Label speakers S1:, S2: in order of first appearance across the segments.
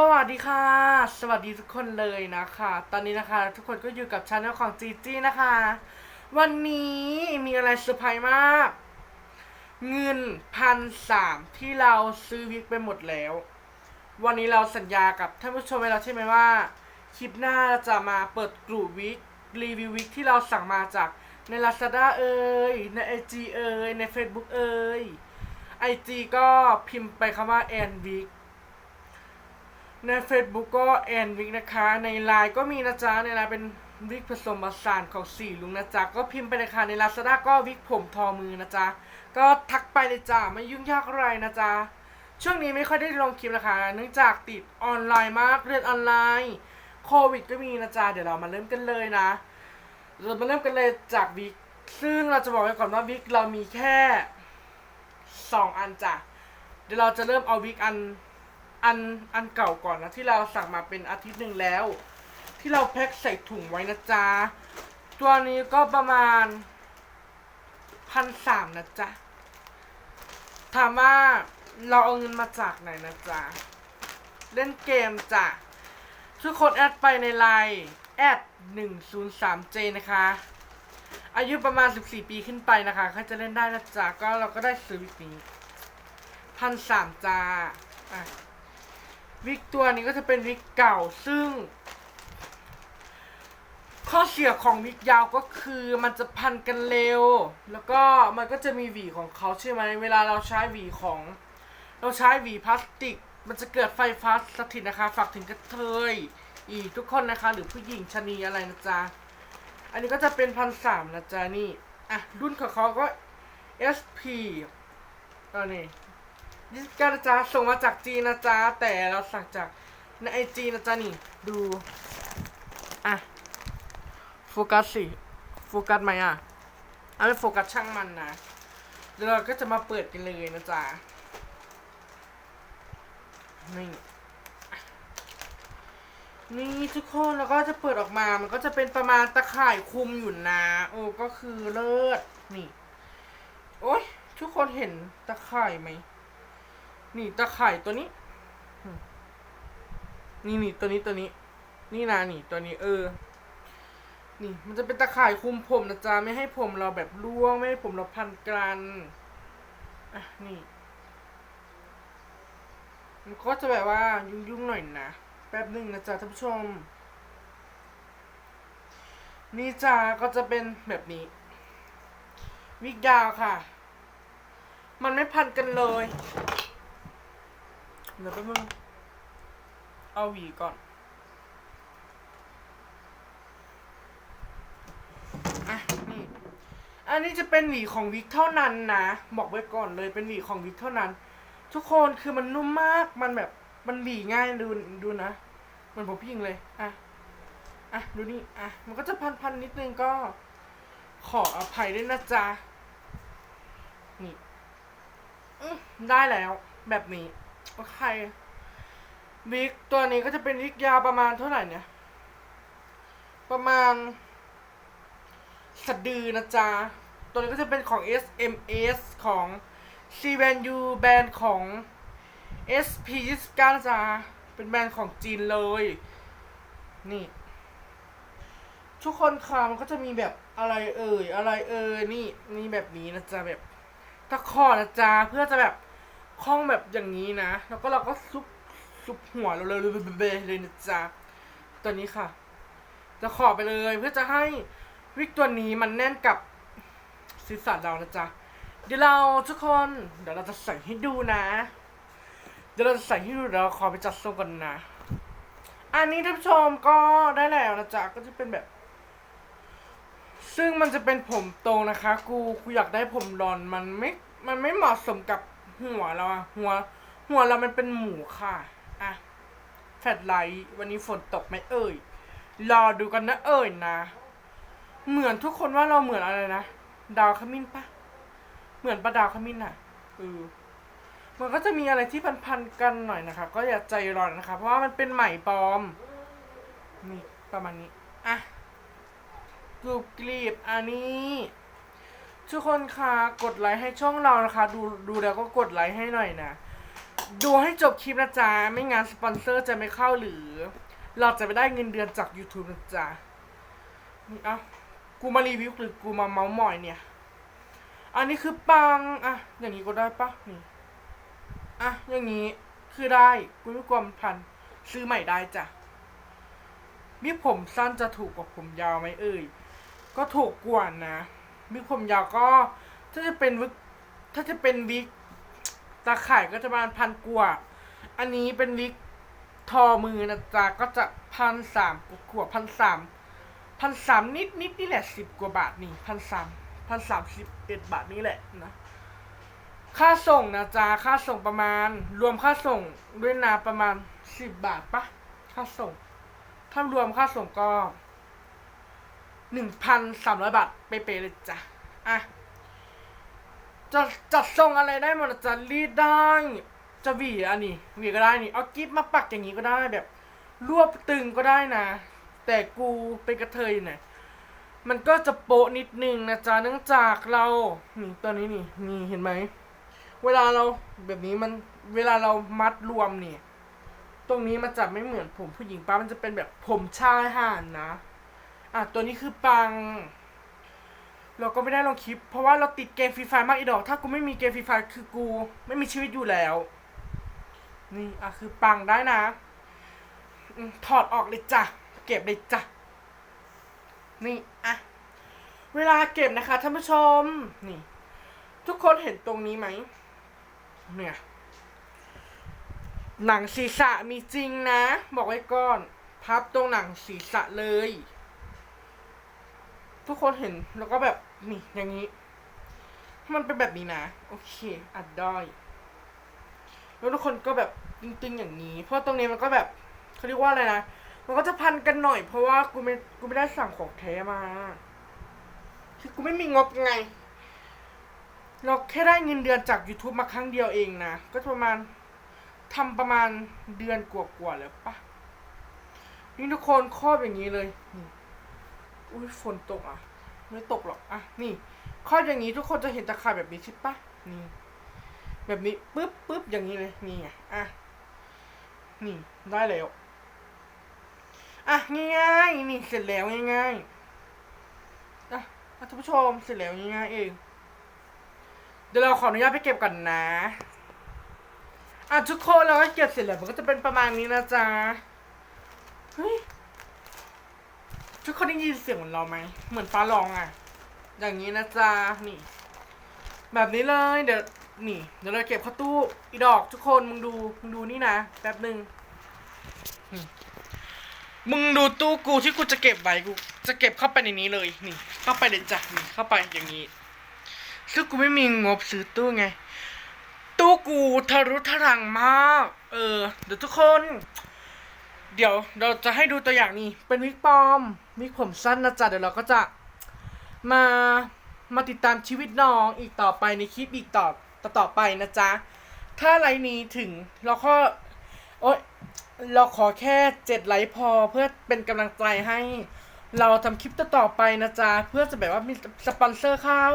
S1: สวัสดีค่ะ สวัสดีทุกคนเลยนะคะ ตอนนี้นะคะ ทุกคนก็อยู่กับช anel ของจีจี้นะคะ วันนี้มีอะไรเซอร์ไพรส์มาก เงินพันสามที่เราซื้อวิกไปหมดแล้ว วันนี้เราสัญญากับท่านผู้ชมไว้แล้วใช่ไหมว่า คลิปหน้าเราจะมาเปิดกลุ่มวิกรีวิววิกที่เราสั่งมาจากใน Lazada เอ่ยใน IG เอ่ยใน Facebook เอ่ย IG ก็พิมพ์ไปคำว่าแอนวิก ใน Facebook ก็แอนวิกนะคะ ในไลน์ก็มีนะจ๊ะในไลน์เป็นวิกผสมผสานของสี่ลุงนะจ๊ะ ก็พิมพ์ไปเลยค่ะใน Lazada ก็วิกผมทอมือนะจ๊ะ ก็ทักไปเลยจ้าไม่ยุ่งยากอะไรนะจ๊ะ ช่วงนี้ไม่ค่อยได้ลงคลิปนะคะ เนื่องจากติดออนไลน์มากเรียนออนไลน์โควิดก็มีนะจ๊ะ เดี๋ยวเรามาเริ่มกันเลยนะ เรามาเริ่มกันเลยจากวิกซึ่งเราจะบอกไว้ก่อนว่าวิกเรามีแค่สองอันจ้ะ เดี๋ยวเราจะเริ่มเอาวิกอัน อันอันเก่าก่อนนะที่เราสั่งมาเป็นอาทิตย์หนึ่งแล้ว ที่เราแพ็คใส่ถุงไว้นะจ๊ะตัวนี้ก็ประมาณพันสามนะจ๊ะถามว่าเราเอาเงินมาจากไหนนะจ๊ะเล่นเกมจ้ะทุกคนแอดไปในไลน์แอด103 j นย์สามเจนะคะ อายุประมาณ14ปีขึ้นไปนะคะเขาจะเล่นได้นะจ๊ะก็เราก็ได้ซื้อวิกนี้พันสามจ้าอะ วิกตัวนี้ก็จะเป็นวิกเก่าซึ่ง ข้อเสียของวิกยาวก็คือมันจะพันกันเร็ว แล้วก็มันก็จะมีหวีของเขาใช่ไหมเวลาเราใช้หวีของ เราใช้หวีพลาสติก มันจะเกิดไฟฟ้าสถิตนะคะฝากถึงกระเทยอีกทุกคนนะคะ หรือผู้หญิงชะนีอะไรนะจ๊ะอันนี้ก็จะเป็นพันสามนะจ๊ะนี่อะรุ่นของเขาก็ SP อันนี้ ดิสการนะจ๊ะส่งมาจากจีนนะจ๊ะแต่เราสั่งจากในไอจีนะจ๊ะนี่ ดู อะ โฟกัสสิ โฟกัสไหมอะเอาไม่โฟกัสช่างมันนะเดี๋ยวเราก็จะมาเปิดกันเลยนะจ๊ะนี่นี่ทุกคนแล้วก็จะเปิดออกมา มันก็จะเป็นประมาณตะข่ายคุมอยู่นะ โอ้ก็คือเลิศ นี่ โอ้ยทุกคนเห็นตะข่ายไหม นี่ตะข่ายตัวนี้ นี่นี่ตัวนี้ตัวนี้ นี่นะนี่ตัวนี้ เออ นี่ มันจะเป็นตะข่ายคุมผมนะจ๊ะไม่ให้ผมเราแบบร่วงไม่ให้ผมเราพันกันอะนี่ มันก็จะแบบว่ายุ่งๆหน่อยนะแป๊บหนึ่งนะจ๊ะท่านผู้ชม นี่จ้าก็จะเป็นแบบนี้ วิกยาวค่ะ มันไม่พันกันเลย เดี๋ยวแป๊บนึงเอาหวีก่อน อะนี่ อันนี้จะเป็นหวีของวิกเท่านั้นนะ บอกไว้ก่อนเลยเป็นหวีของวิกเท่านั้น ทุกคนคือมันนุ่มมาก มันแบบ มันหวีง่ายดูดูนะ มันผมพิงเลย อะ อะดูนี่ อะ มันก็จะพันพันนิดนึงก็ ขออภัยด้วยนะจ๊ะ นี่ได้แล้วแบบนี้ โอเควิกตัวนี้ก็จะเป็นวิกยาวประมาณเท่าไหร่เนี่ย ประมาณสะดือนะจ๊ะ ตัวนี้ก็จะเป็นของ SMS ของ c v a n u แบรนด์ของ SP 29จ๊ะเป็นแบรนด์ของจีนเลย นี่ ทุกคนค่ะมันก็จะมีแบบอะไรเอ่ย อะไรเอ่ย นี่ นี่แบบนี้นะจ๊ะ แบบตะขอนะจ๊ะ เพื่อจะแบบ คล้องแบบอย่างนี้นะ แล้วก็เราก็ซุปซุปหัวเราเลยเลยนะจ๊ะตัวนี้ค่ะ จะขอไปเลยเพื่อจะให้วิกตัวนี้มันแน่นกับศีรษะเรานะจ๊ะเดี๋ยวเราทุกคนเดี๋ยวเราจะใส่ให้ดูนะ เดี๋ยวเราจะใส่ให้ดูเดี๋ยวเราขอไปจัดทรงกันนะ อันนี้ท่านผู้ชมก็ได้แล้วนะจ๊ะก็จะเป็นแบบ ซึ่งมันจะเป็นผมตรงนะคะ กูกูอยากได้ผมรอนมันไม่ มันไม่เหมาะสมกับ หัวเราอะหัว หัวเรามันเป็นหมูค่ะ อะแฟลไลท์วันนี้ฝนตกไหมเอ่ย รอดูกันนะเอ่ยนะ เหมือนทุกคนว่าเราเหมือนอะไรนะ ดาวขมิ้นปะ เหมือนปลาดาวขมิ้นอะเออมันก็จะมีอะไรที่พันๆกันหน่อยนะคะ ก็อย่าใจร้อนนะคะ เพราะว่ามันเป็นไหมปลอม นี่ประมาณนี้ อะกรุบกรีบอันนี้ ทุกคนคะกดไลค์ให้ช่องเรานะคะ ดูดูแล้วก็กดไลค์ให้หน่อยนะ ดูให้จบคลิปนะจ๊ะ ไม่งั้นสปอนเซอร์จะไม่เข้าหรือ เราจะไม่ได้เงินเดือนจาก YouTube นะจ๊ะนี่อะกูมารีวิวหรือกูมาเมาส์มอยเนี่ย อันนี้คือปัง อะ อย่างนี้ก็ได้ปะนี่ อะ อย่างนี้ คือได้ กูไม่กลัวมันพัน ซื้อใหม่ได้จ้ะมีผมสั้นจะถูกกว่าผมยาวไหมเอ่ย ก็ถูกกว่านะ มีผมยาวก็ถ้าจะเป็นวิกถ้าจะเป็นวิกตาข่ายก็จะประมาณพันกว่า อันนี้เป็นวิกทอมือนะจ๊ะก็จะพันสามกว่าพันสามพันสามนิดนิดนี่แหละสิบกว่าบาทนี่พันสามพันสามสิบเอ็ดบาทนี่แหละนะ ค่าส่งนะจ๊ะค่าส่งประมาณ รวมค่าส่งด้วยนะประมาณสิบบาทปะค่าส่ง ถ้ารวมค่าส่งก็ หนึ่งพันสามร้อยบาทเป๊ะๆเลยจ้ะ อะ จะจัดทรงอะไรได้หมดอะจะรีดได้ จะหวีอันนี้หวีก็ได้นี่ เอากิ๊บมาปักอย่างนี้ก็ได้แบบ รวบตึงก็ได้นะ แต่กูเป็นกระเทยเนี่ยมันก็จะโปะนิดนึงนะจ๊ะเนื่องจากเรานี่ตัวนี้นี่นี่เห็นไหม เวลาเราแบบนี้มันเวลาเรามัดรวมเนี่ย ตรงนี้มันจะไม่เหมือนผมผู้หญิงป้ามันจะเป็นแบบผมชายห่านนะ อะตัวนี้คือปัง เราก็ไม่ได้ลงคลิป เพราะว่าเราติดเกมฟรีไฟมากอีดอก ถ้ากูไม่มีเกมฟรีไฟคือกู ไม่มีชีวิตอยู่แล้ว นี่อะคือปังได้นะถอดออกเลยจ้ะ เก็บเลยจ้ะ นี่อะ เวลาเก็บนะคะท่านผู้ชม นี่ ทุกคนเห็นตรงนี้ไหม เนี่ย หนังศีรษะมีจริงนะ บอกไว้ก่อน พับตรงหนังศีรษะเลย ทุกคนเห็นแล้วก็แบบนี่อย่างนี้ มันเป็นแบบนี้นะ โอเค อัดได้แล้วทุกคนก็แบบตึงๆอย่างนี้ เพราะตรงนี้มันก็แบบเขาเรียกว่าอะไรนะมันก็จะพันกันหน่อยเพราะว่ากูไม่กูไม่ได้สั่งของแท้มาคือกูไม่มีงบไง เราแค่ได้เงินเดือนจาก YouTube มาครั้งเดียวเองนะ ก็ประมาณทำประมาณเดือนกว่าๆแล้วปะนี่ทุกคนครอบอย่างนี้เลยนี่ อุ้ยฝนตกอะ ไม่ตกหรอกอะนี่ข้ออย่างนี้ทุกคนจะเห็นตะข่ายแบบนี้ใช่ปะนี่ แบบนี้ปึ๊บปึ๊บอย่างนี้เลยนี่ไงอะนี่ได้แล้วอะง่ายๆนี่เสร็จแล้วง่ายๆอะอะท่านผู้ชมเสร็จแล้วง่ายๆเอง เดี๋ยวเราขออนุญาตไปเก็บก่อนนะอะทุกคนเราก็เก็บเสร็จแล้วมันก็จะเป็นประมาณนี้นะจ๊ะเฮ้ย ทุกคนได้ยินเสียงเหมือนเราไหม เหมือนฟ้าร้องอะ อย่างนี้นะจ๊ะ นี่ แบบนี้เลย เดี๋ยว นี่ เดี๋ยวเราเก็บเข้าตู้ อีดอกทุกคน มึงดู มึงดูนี่นะ แป๊บหนึ่งมึงดูตู้กูที่กูจะเก็บไว้กู จะเก็บเข้าไปในนี้เลย นี่ เข้าไปเลยจ้ะนี่ เข้าไปอย่างนี้ซึ่งกูไม่มีงบซื้อตู้ไง ตู้กูทะรุทะรังมาก เออ เดี๋ยวทุกคน เดี๋ยวเราจะให้ดูตัวอย่างนี้ เป็นวิกปลอมวิกผมสั้นนะจ๊ะเดี๋ยวเราก็จะมามาติดตามชีวิตน้องอีกต่อไปในคลิปอีกต่อต่อตอไปนะจ๊ะ ถ้าไลน์นี้ถึงเราก็โอ๊ยเราขอแค่เจ็ดไลค์พอเพื่อเป็นกำลังใจให้ เราทำคลิปต่อต่อไปนะจ๊ะ เพื่อจะแบบว่ามีสปอนเซอร์เข้า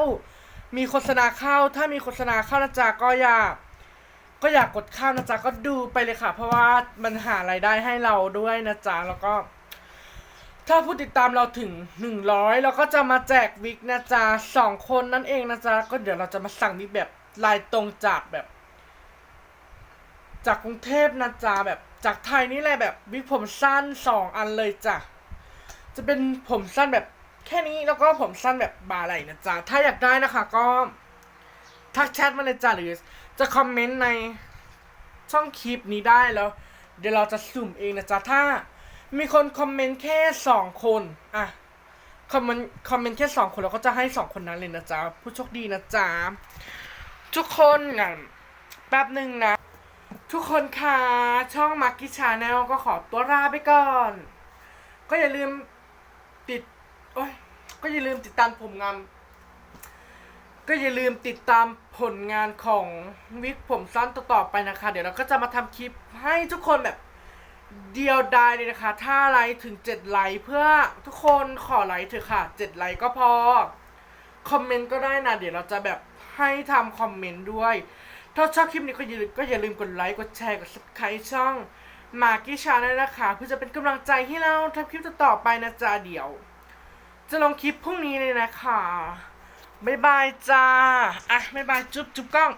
S1: มีโฆษณาเข้า ถ้ามีโฆษณาเข้านะจ๊ะก็อยา ก็อยากกดข้ามนะจ๊ะก็ดูไปเลยค่ะ เพราะว่ามันหารายได้ให้เราด้วยนะจ๊ะแล้วก็ ถ้าผู้ติดตามเราถึงหนึ่งร้อยเราก็จะมาแจกวิกนะจ๊ะสองคนนั่นเองนะจ๊ะก็เดี๋ยวเราจะมาสั่งวิกแบบลายตรงจากแบบ จากกรุงเทพนะจ๊ะแบบจากไทยนี่แหละแบบวิกผมสั้นสองอันเลยจ้ะจะเป็นผมสั้นแบบแค่นี้แล้วก็ผมสั้นแบบบาไหลนะจ๊ะถ้าอยากได้นะคะ ก็ทักแชทมาเลยจ้ะหรือ จะคอมเมนต์ในช่องคลิปนี้ได้แล้ว เดี๋ยวเราจะสุ่มเองนะจ๊ะ ถ้ามีคนคอมเมนต์แค่สองคนอะคอมเมนต์คอมเมนต์แค่สองคนเราก็จะให้สองคนนั้นเลยนะจ๊ะ ผู้โชคดีนะจ๊ะ ทุกคนอะแป๊บหนึ่งนะ ทุกคนค่ะ ช่องมาร์กิชาแนลก็ขอตัวลาไปก่อน ก็อย่าลืมติดโอ้ยก็อย่าลืมติดตามผมงามก็อย่าลืมติดตาม ผลงานของวิกผมสั้นต่อๆไปนะคะ เดี๋ยวเราก็จะมาทำคลิปให้ทุกคนแบบเดียวดายเลยนะคะ ถ้าไลค์ถึงเจ็ดไลค์เพื่อทุกคนขอไลค์เถอะค่ะเจ็ดไลค์ก็พอ คอมเมนต์ก็ได้นะ เดี๋ยวเราจะแบบให้ทำคอมเมนต์ด้วย ถ้าชอบคลิปนี้ก็อย่าก็อย่าลืมกดไลค์ กดแชร์ กดซับสไครต์ช่องมากี้ชาแนลนะคะ เพื่อจะเป็นกำลังใจให้เราทำคลิปต่อไปนะจ๊ะเดี๋ยว จะลงคลิปพรุ่งนี้เลยนะคะ บายบายจ้า อะบายบายจุ๊บจุ๊บกล้อง